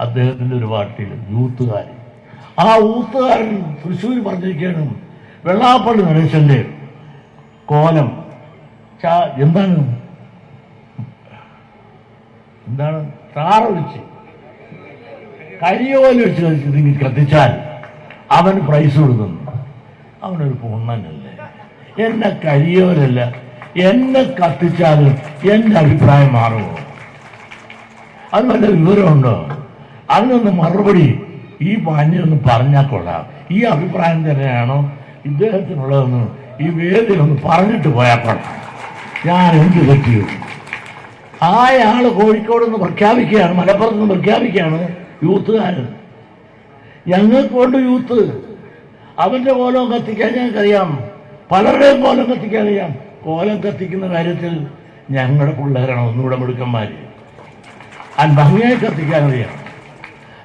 അദ്ദേഹത്തിന്റെ ഒരു പാർട്ടിയിൽ യൂത്തുകാരൻ ആ യൂത്തുകാരൻ തൃശ്ശൂർ പറഞ്ഞിരിക്കുകയാണ്. വെള്ളാപ്പള്ളി നടേശന്റെ കോലം. ചാ- എന്താണ്? എന്താണ്? താറൊഴിച്ച് കരിയോല വെച്ച് നിങ്ങൾ കത്തിച്ചാൽ അവൻ പ്രൈസ് കൊടുക്കുന്നു. അവനൊരു പൊണ്ണനല്ലേ എന്നെ കരിയോലല്ല എന്നെ കത്തിച്ചാലും എന്റെ അഭിപ്രായം മാറുമോ? അത് വല്ല വിവരമുണ്ടോ? അതിനൊന്ന് മറുപടി ഈ പാഞ്ഞൊന്ന് പറഞ്ഞാൽ കൊള്ളാം. ഈ അഭിപ്രായം തന്നെയാണോ ഇദ്ദേഹത്തിനുള്ളതെന്ന് ഈ വേദി വേദിയിലൊന്ന് പറഞ്ഞിട്ട് പോയാൽ കൊള്ളാം. ഞാൻ എന്ത് പറ്റിയോ ആയാൾ കോഴിക്കോട് നിന്ന് പ്രഖ്യാപിക്കുകയാണ് മലപ്പുറത്ത് നിന്ന് പ്രഖ്യാപിക്കുകയാണ് യൂത്തുകാരൻ ഞങ്ങൾക്ക് കൊണ്ട് യൂത്ത്. അവന്റെ കോലം കത്തിക്കാൻ ഞങ്ങൾക്കറിയാം. പലരുടെയും കോലം കത്തിക്കാൻ അറിയാം. കോലം കത്തിക്കുന്ന കാര്യത്തിൽ ഞങ്ങളുടെ പിള്ളേരാണ് ഒന്നുകൂടെ മിടുക്കന്മാര്. അത് ഭംഗിയായി കത്തിക്കാൻ അറിയാം.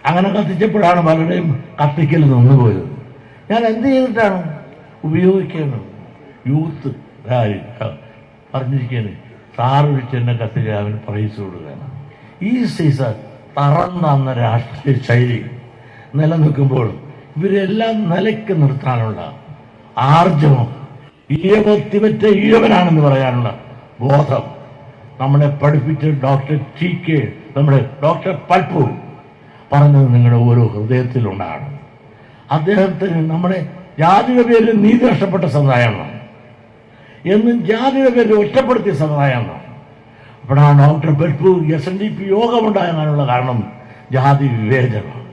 അങ്ങനെ കത്തിച്ചപ്പോഴാണ് പലരുടെയും കത്തിക്കൽ നിന്നുപോയത്. ഞാൻ എന്ത് ചെയ്തിട്ടാണ് ഉപയോഗിക്കുന്നത് യൂത്ത് പറഞ്ഞിരിക്കുകയാണ് സാറ് വിളിച്ച് എന്നെ കത്തിക്കാൻ അവന് പ്രൈസ് കൊടുക്കുകയാണ്. ഈ സീസൺ തറന്ന രാഷ്ട്രീയ ശൈലി നിലനിൽക്കുമ്പോൾ ഇവരെല്ലാം നിലയ്ക്ക് നിർത്താനുള്ള ആർജവം ഈഴവത്തിവറ്റ ഈഴവനാണെന്ന് പറയാനുള്ള ബോധം. നമ്മളെ പഠിപ്പിച്ച ഡോക്ടർ ടി കെ നമ്മുടെ ഡോക്ടർ പൽപ്പു പറഞ്ഞത് നിങ്ങളുടെ ഓരോ ഹൃദയത്തിലുണ്ടാകണം. അദ്ദേഹത്തിന് നമ്മുടെ ജാതിയുടെ പേരിൽ നീതി നഷ്ടപ്പെട്ട സമുദായമാണ്. എന്നും ജാതിയുടെ പേരിൽ ഒറ്റപ്പെടുത്തിയ സമുദായമാണ്. അപ്പോഴാണ് doctor Palpu S N D P യോഗമുണ്ടാകാനുള്ള കാരണം ജാതി വിവേചനം.